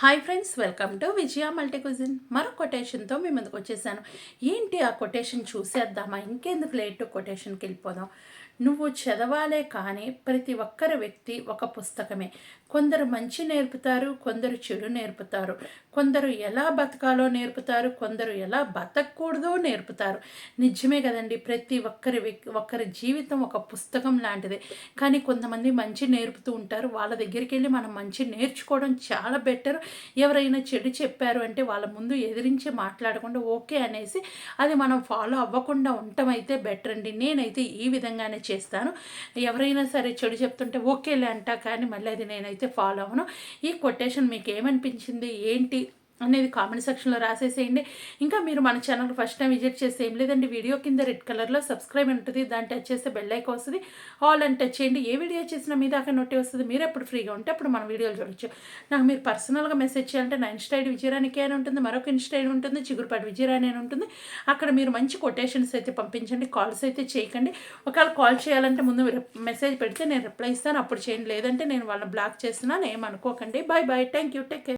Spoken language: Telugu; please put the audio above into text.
Hi friends welcome to Vijaya multi cuisine మరో కొటేషన్తో మీ ముందుకు వచ్చేసాను. ఏంటి ఆ కొటేషన్ చూసేద్దామా? ఇంకెందుకు లేట్ కొటేషన్కి వెళ్ళిపోదాం. నువ్వు చదవాలే కానీ ప్రతి ఒక్కరి వ్యక్తి ఒక పుస్తకమే. కొందరు మంచి నేర్పుతారు కొందరు చెడు నేర్పుతారు. కొందరు ఎలా బతకాలో నేర్పుతారు కొందరు ఎలా బతకూడదో నేర్పుతారు. నిజమే కదండి ప్రతి ఒక్కరి ఒక్కరి జీవితం ఒక పుస్తకం లాంటిదే. కానీ కొంతమంది మంచి నేర్పుతూ ఉంటారు. వాళ్ళ దగ్గరికి వెళ్ళి మనం మంచి నేర్చుకోవడం చాలా బెటర్ ఎవరైనా చెడు చెప్పారు అంటే వాళ్ళ ముందు ఎదిరించి మాట్లాడకుండా ఓకే అనేసి అది మనం ఫాలో అవ్వకుండా ఉండటం అయితే బెటర్ అండి. నేనైతే ఈ విధంగానే చేస్తాను. ఎవరైనా సరే చెడు చెప్తుంటే ఓకేలే అంట కానీ మళ్ళీ అది నేనైతే ఫాలో అవ్వను. ఈ కొటేషన్ మీకు ఏమనిపించింది? ఏంటి? అనేది కామెంట్ సెక్షన్లో రాసేసేయండి. ఇంకా మీరు మన ఛానల్ ఫస్ట్ టైం విజిట్ చేస్తే ఏం లేదండి వీడియో కింద రెడ్ కలర్లో సబ్స్క్రైబ్ ఉంటుంది దాన్ని టచ్ చేస్తే బెల్ ఐకాన్ వస్తుంది. ఆల్ అని టచ్ చేయండి. ఏ వీడియో చేసినా మీద అక్కడ నోటి వస్తుంది. మీరు ఎప్పుడు ఫ్రీగా ఉంటే అప్పుడు మన వీడియోలు చూడొచ్చు. నాకు మీరు పర్సనల్గా మెసేజ్ చేయాలంటే నా ఇన్స్టా ఐడి విజయరానికి అని ఉంటుంది మరొక ఇన్స్టా ఐడి ఉంటుంది చిగురుపాటి విజయరాణి అని ఉంటుంది. అక్కడ మీరు మంచి కొటేషన్స్ అయితే పంపించండి కాల్స్ అయితే చేయకండి. ఒకవేళ కాల్ చేయాలంటే ముందు మెసేజ్ పెడితే నేను రిప్లై ఇస్తాను. అప్పుడు చేయండి. లేదంటే నేను వాళ్ళని బ్లాక్ చేస్తున్నాను. ఏమనుకోకండి bye bye thank you take care